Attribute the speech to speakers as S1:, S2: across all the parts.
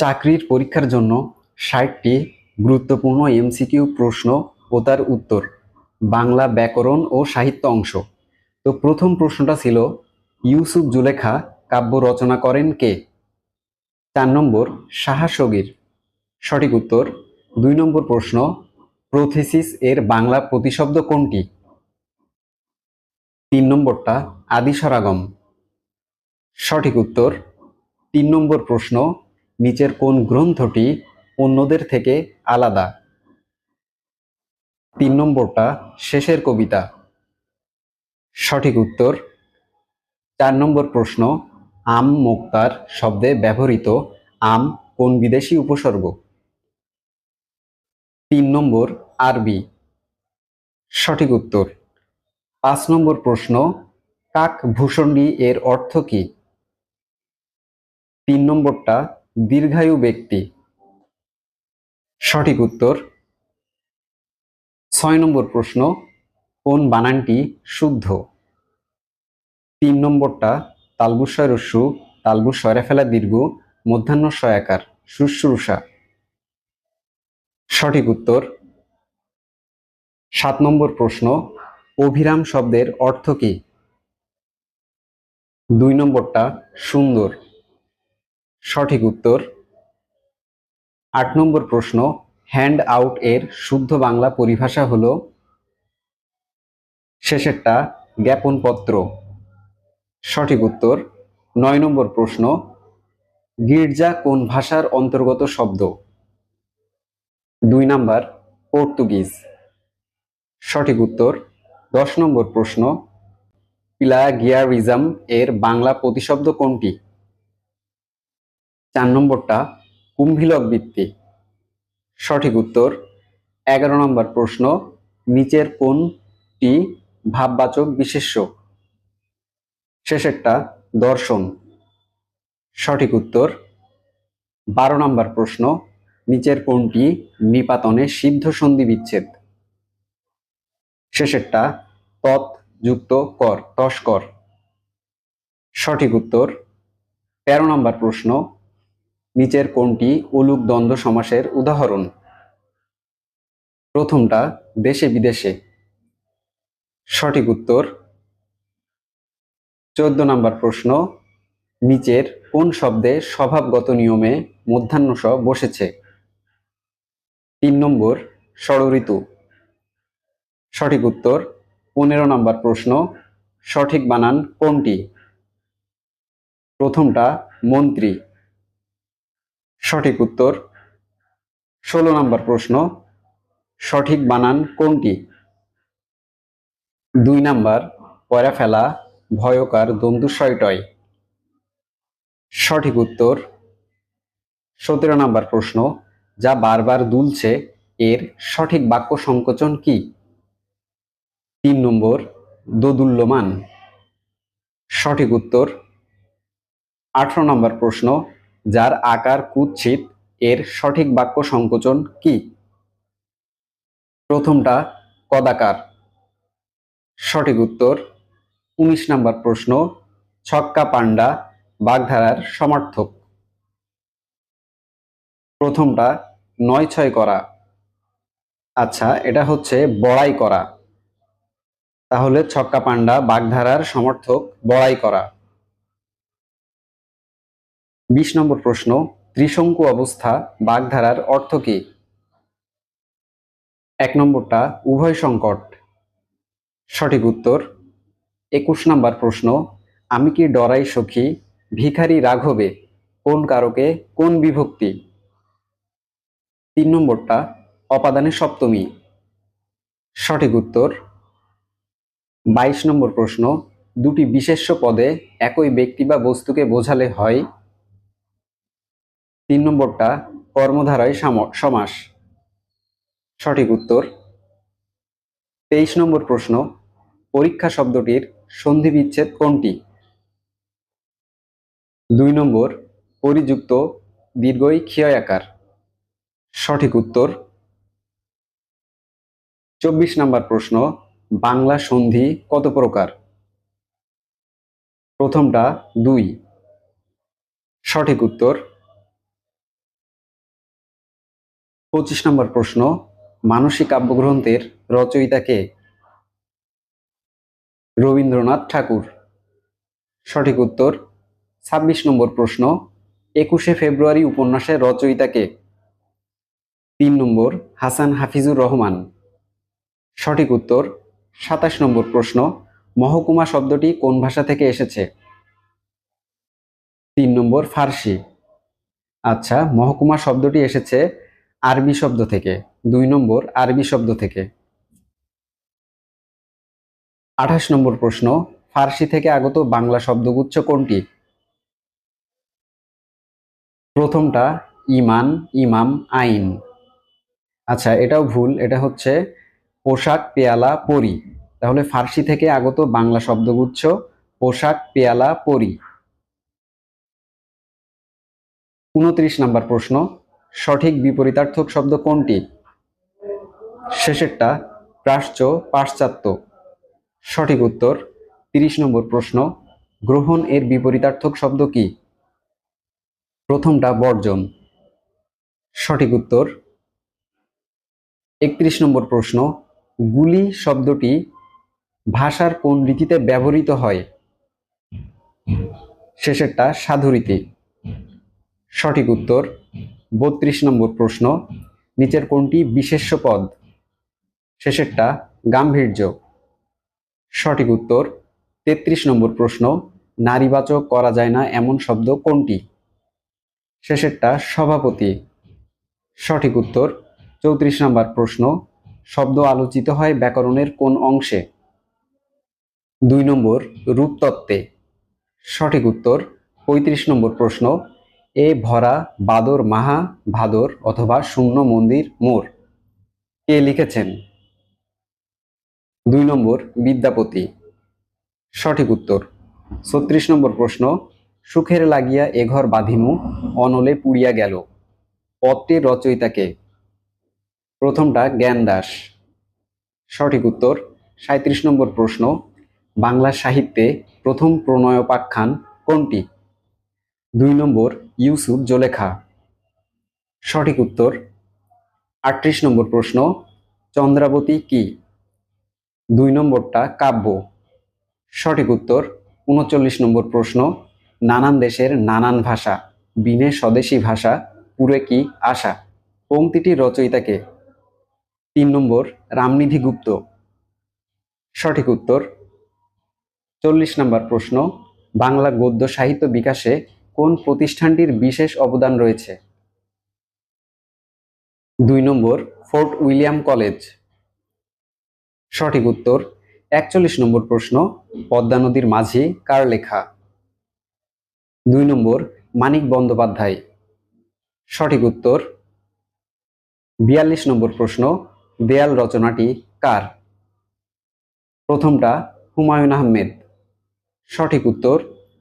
S1: চাকরির পরীক্ষার জন্য ষাটটি গুরুত্বপূর্ণ এমসিকিউ প্রশ্ন ও তার উত্তর, বাংলা ব্যাকরণ ও সাহিত্য অংশ। তো প্রথম প্রশ্নটা ছিল, ইউসুফ জুলেখা কাব্য রচনা করেন কে? চার নম্বর, সাহা সগীর। সঠিক উত্তর, দুই নম্বর প্রশ্ন, প্রোথেসিস এর বাংলা প্রতিশব্দ কোনটি? তিন নম্বরটা আদি সরাগম সঠিক উত্তর, তিন নম্বর প্রশ্ন নিচের কোন গ্রন্থটি অন্যদের থেকে আলাদা? তিন নম্বরটা, শেষের কবিতা। সঠিক উত্তর। চার নম্বর প্রশ্ন, আম মোক্তার শব্দে ব্যবহৃত আম কোন বিদেশি উপসর্গ? তিন নম্বর, আরবি। সঠিক উত্তর। পাঁচ নম্বর প্রশ্ন কাক ভূষণ্ডী এর অর্থ কি? তিন নম্বরটা দীর্ঘায়ু ব্যক্তি। সঠিক উত্তর, ছয় নম্বর প্রশ্ন, কোন বানানটি শুদ্ধ? তিন নম্বরটা, তালবুসয় রস্যু তালবুস সয়রা ফেলা দীর্ঘ, মধ্যাহ্ন সয়াকার শুশ্রূষা। সঠিক উত্তর, সাত নম্বর প্রশ্ন, অভিরাম শব্দের অর্থ কি? দুই নম্বরটা, সুন্দর। সঠিক উত্তর। আট নম্বর প্রশ্ন হ্যান্ড আউট এর শুদ্ধ বাংলা পরিভাষা হল শেষেরটা জ্ঞাপনপত্র। সঠিক উত্তর। নয় নম্বর প্রশ্ন, গির্জা কোন ভাষার অন্তর্গত শব্দ? দুই নাম্বার, পর্তুগিজ। সঠিক উত্তর। দশ নম্বর প্রশ্ন, প্লাগিয়ারিজম এর বাংলা প্রতিশব্দ কোনটি? চার নম্বরটা, কুম্ভিলক বৃত্তি। সঠিক উত্তর, এগারো নম্বর প্রশ্ন, নিচের কোনটি ভাববাচক বিশেষ্য? শেষেরটা, দর্শন। সঠিক উত্তর, বারো নম্বর প্রশ্ন, নিচের কোনটি নিপাতনে সিদ্ধ সন্ধি বিচ্ছেদ? শেষেরটা, তৎ যুক্ত কর, তস্কর। সঠিক উত্তর, তেরো নম্বর প্রশ্ন নিচের কোনটি অলুক দ্বন্দ্ব সমাসের উদাহরণ। প্রথমটা দেশে বিদেশে। সঠিক উত্তর, চোদ্দ নম্বর প্রশ্ন, নিচের কোন শব্দে স্বভাবগত নিয়মে মধ্যাহ্ন স বসেছে? তিন নম্বর ষড়ঋতু সঠিক উত্তর, পনেরো নম্বর প্রশ্ন, সঠিক বানান কোনটি? প্রথমটা মন্ত্রী। সঠিক উত্তর। ষোলো নম্বর প্রশ্ন, সঠিক বানান কোনটি? দুই নাম্বার, পয়রা ফেলা ভয়কার দন্তুশয়টয় সঠিক উত্তর, সতেরো নম্বর প্রশ্ন, যা বারবার দুলছে, এর সঠিক বাক্য সংকোচন কি? তিন নম্বর, দোদুল্যমান। সঠিক উত্তর, আঠারো নম্বর প্রশ্ন যার আকার কুৎসিত, এর সঠিক বাক্য সংকোচন কি? প্রথমটা কদাকার। সঠিক উত্তর, উনিশ নম্বর প্রশ্ন, ছক্কা পান্ডা বাগধারার সমর্থক। প্রথমটা নয় ছয় করা। আচ্ছা এটা হচ্ছে বড়াই করা। তাহলে ছক্কা পান্ডা বাগধারার সমর্থক, বড়াই করা। বিশ নম্বর প্রশ্ন, ত্রিশঙ্কু অবস্থা, বাগধারার অর্থ কি? এক নম্বরটা, উভয় সংকট। সঠিক উত্তর, একুশ নম্বর প্রশ্ন, আমি কি ডরাই সখী, ভিখারি রাঘবে, কোন কারকে, কোন বিভক্তি? তিন নম্বরটা, অপাদানে সপ্তমী। সঠিক উত্তর, বাইশ নম্বর প্রশ্ন, দুটি বিশেষ্য পদে একই ব্যক্তি বা বস্তুকে বোঝালে হয় তিন নম্বরটা কর্মধারায় সাম- সমাস। সঠিক উত্তর। তেইশ নম্বর প্রশ্ন, পরীক্ষা শব্দটির সন্ধি বিচ্ছেদ কোনটি? দুই নম্বর, পরিযুক্ত দীর্ঘই ক্ষয়আকার সঠিক উত্তর। চব্বিশ নম্বর প্রশ্ন, বাংলা সন্ধি কত প্রকার? প্রথমটা দুই। সঠিক উত্তর। পঁচিশ নম্বর প্রশ্ন, মানসিক কাব্যগ্রন্থের রচয়িতা কে রবীন্দ্রনাথ ঠাকুর? সঠিক উত্তর, ছাব্বিশ নম্বর প্রশ্ন, একুশে ফেব্রুয়ারি উপন্যাসের রচয়িতা কে তিন নম্বর, হাসান হাফিজুর রহমান। সঠিক উত্তর, সাতাশ নম্বর প্রশ্ন, মহকুমা শব্দটি কোন ভাষা থেকে এসেছে? তিন নম্বর, ফার্সি। আচ্ছা মহকুমা শব্দটি এসেছে আরবি শব্দ থেকে, দুই নম্বর আরবি শব্দ থেকে। আঠাশ নম্বর প্রশ্ন, ফার্সি থেকে আগত বাংলা শব্দগুচ্ছ কোনটি? প্রথমটা, ইমান, ইমাম, আইন। আচ্ছা এটাও ভুল, এটা হচ্ছে পোশাক, পেয়ালা, পরি। তাহলে ফার্সি থেকে আগত বাংলা শব্দগুচ্ছ, পোশাক, পেয়ালা, পরি। উনত্রিশ নম্বর প্রশ্ন সঠিক বিপরীতার্থক শব্দ কোনটি? শেষেরটা, প্রাচ্য, পাশ্চাত্য। সঠিক উত্তর, তিরিশ নম্বর প্রশ্ন, গ্রহণ এর বিপরীতার্থক শব্দ কি? প্রথমটা বর্জন। সঠিক উত্তর, একত্রিশ নম্বর প্রশ্ন, গুলি শব্দটি ভাষার কোন রীতিতে ব্যবহৃত হয়? শেষেরটা সাধুরীতি সঠিক উত্তর বত্রিশ নম্বর প্রশ্ন, নিচের কোনটি বিশেষ্য পদ? শেষেরটা গাম্ভীর্য। সঠিক উত্তর, তেত্রিশ নম্বর প্রশ্ন, নারীবাচক করা যায় না এমন শব্দ কোনটি? শেষেরটা সভাপতি। সঠিক উত্তর, চৌত্রিশ নম্বর প্রশ্ন, শব্দ আলোচিত হয় ব্যাকরণের কোন অংশে? দুই নম্বর রূপতত্ত্বে। সঠিক উত্তর, পঁয়ত্রিশ নম্বর প্রশ্ন এ ভরা বাদর মাহা ভাদর অথবা শূন্য মন্দির মোর। কে লিখেছেন? দুই নম্বর বিদ্যাপতি। সঠিক উত্তর। ছত্রিশ নম্বর প্রশ্ন, সুখের লাগিয়া এঘর বাঁধিমু, অনলে পুড়িয়া গেল। পদটির রচয়িতাকে প্রথমটা জ্ঞান দাস। সঠিক উত্তর সাঁত্রিশ নম্বর প্রশ্ন, বাংলা সাহিত্যে প্রথম প্রণয়োপাখ্যান কোনটি? দুই নম্বর ইউসুফ জোলেখা। সঠিক উত্তর, আটত্রিশ নম্বর প্রশ্ন, চন্দ্রাবতী কি? দুই নম্বরটা কাব্য। সঠিক উত্তর, উনচল্লিশ নম্বর প্রশ্ন, নানান দেশের নানান ভাষা, বিনে স্বদেশী ভাষা, পুরে কি আশা? পংক্তিটির রচয়িতাকে। তিন নম্বর, রামনিধি গুপ্ত। সঠিক উত্তর, চল্লিশ নম্বর প্রশ্ন, বাংলা গদ্য সাহিত্য বিকাশে কোন প্রতিষ্ঠানটির বিশেষ অবদান রয়েছে? দুই নম্বর, ফোর্ট উইলিয়াম কলেজ। সঠিক উত্তর, একচল্লিশ নম্বর প্রশ্ন, পদ্মা নদীর মাঝি কার লেখা? দুই নম্বর, মানিক বন্দ্যোপাধ্যায়। সঠিক উত্তর, বিয়াল্লিশ নম্বর প্রশ্ন, দেয়াল রচনাটি কার? প্রথমটা হুমায়ুন আহমেদ। সঠিক উত্তর,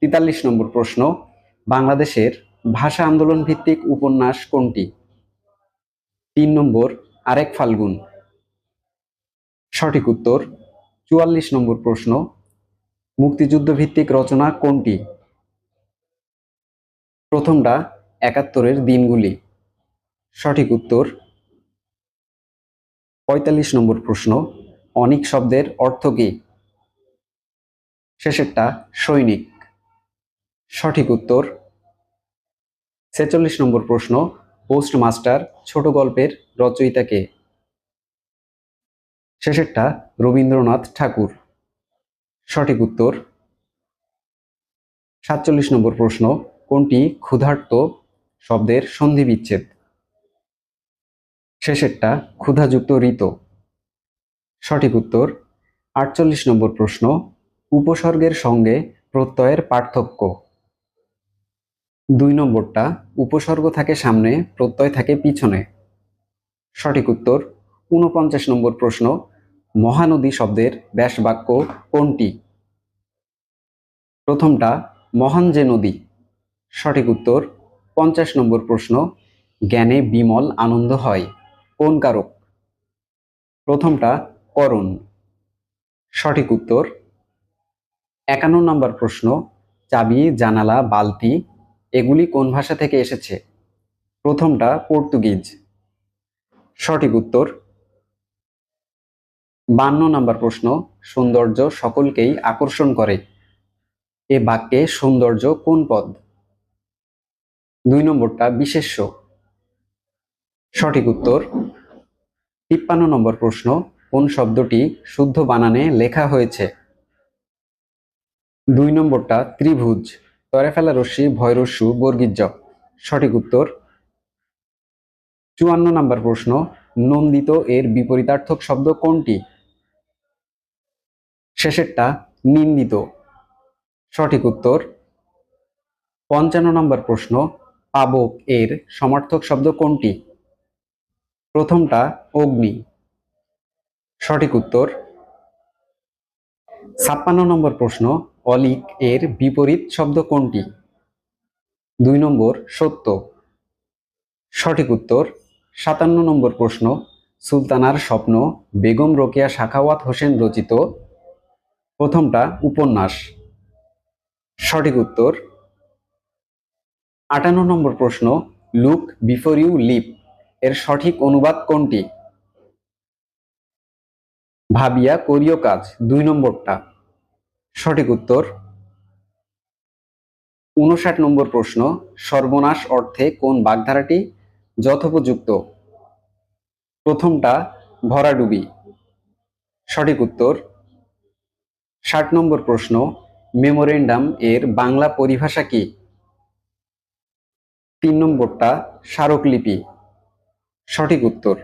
S1: তেতাল্লিশ নম্বর প্রশ্ন বাংলাদেশের ভাষা আন্দোলন ভিত্তিক উপন্যাস কোনটি? তিন নম্বর, আরেক ফাল্গুন। সঠিক উত্তর, চুয়াল্লিশ নম্বর প্রশ্ন। মুক্তিযুদ্ধ ভিত্তিক রচনা কোনটি? প্রথমটা একাত্তরের দিনগুলি। সঠিক উত্তর, পঁয়তাল্লিশ নম্বর প্রশ্ন। অনেক শব্দের অর্থ কী? শেষেরটা সৈনিক। সঠিক উত্তর। ছেচল্লিশ নম্বর প্রশ্ন, পোস্টমাস্টার ছোট গল্পের রচয়িতাকে শেষেরটা, রবীন্দ্রনাথ ঠাকুর। সঠিক উত্তর। সাতচল্লিশ নম্বর প্রশ্ন, কোনটি ক্ষুধার্ত শব্দের সন্ধি বিচ্ছেদ শেষেরটা, ক্ষুধাযুক্ত ঋত। সঠিক উত্তর। আটচল্লিশ নম্বর প্রশ্ন, উপসর্গের সঙ্গে প্রত্যয়ের পার্থক্য। দুই নম্বরটা, উপসর্গ থাকে সামনে, প্রত্যয় থাকে পিছনে। সঠিক উত্তর, ঊনপঞ্চাশ নম্বর প্রশ্ন, মহানদী শব্দের ব্যাস বাক্য কোনটি? প্রথমটা, মহান যে নদী। সঠিক উত্তর, পঞ্চাশ নম্বর প্রশ্ন, জ্ঞানে বিমল আনন্দ হয়। কোন কারক? প্রথমটা, করণ। সঠিক উত্তর, একান্ন নম্বর প্রশ্ন, চাবি, জানালা, বালতি এগুলি কোন ভাষা থেকে এসেছে? প্রথমটা পর্তুগিজ। সঠিক উত্তর? বান্ন নম্বর প্রশ্ন, সৌন্দর্য সকলকেই আকর্ষণ করে। এ বাক্যে সৌন্দর্য কোন পদ? দুই নম্বরটা বিশেষ্য। সঠিক উত্তর? তিপ্পান্ন নম্বর প্রশ্ন, কোন শব্দটি শুদ্ধ বানানে লেখা হয়েছে? দুই নম্বরটা ত্রিভুজ। তরে ফেলা রশ্মি ভয়রস্যু বর্গীর জ সঠিক উত্তর, চুয়ান্ন নম্বর প্রশ্ন, নন্দিত এর বিপরীতার্থক শব্দ কোনটি? শেষেরটা, নিন্দিত। সঠিক উত্তর, পঞ্চান্ন নম্বর প্রশ্ন, পাবক এর সমার্থক শব্দ কোনটি? প্রথমটা, অগ্নি। সঠিক উত্তর, ছাপ্পান্ন নম্বর প্রশ্ন অলিক এর বিপরীত শব্দ কোনটি? দুই নম্বর, সত্য। সঠিক উত্তর, সাতান্ন নম্বর প্রশ্ন, সুলতানার স্বপ্ন, বেগম রোকেয়া সাখাওয়াত হোসেন রচিত। প্রথমটা, উপন্যাস। সঠিক উত্তর, আটান্ন নম্বর প্রশ্ন, লুক বিফোর ইউ লিপ। এর সঠিক অনুবাদ কোনটি? ভাবিয়া করিও কাজ, দুই নম্বরটা। সঠিক উত্তর। উনষাট নম্বর প্রশ্ন, সর্বনাশ অর্থে কোন বাগধারাটি যথোপযুক্ত? প্রথমটা, ভরাডুবি। সঠিক উত্তর। ষাট নম্বর প্রশ্ন, মেমোরেন্ডাম এর বাংলা পরিভাষা কি? তিন নম্বরটা, স্মারকলিপি। সঠিক উত্তর।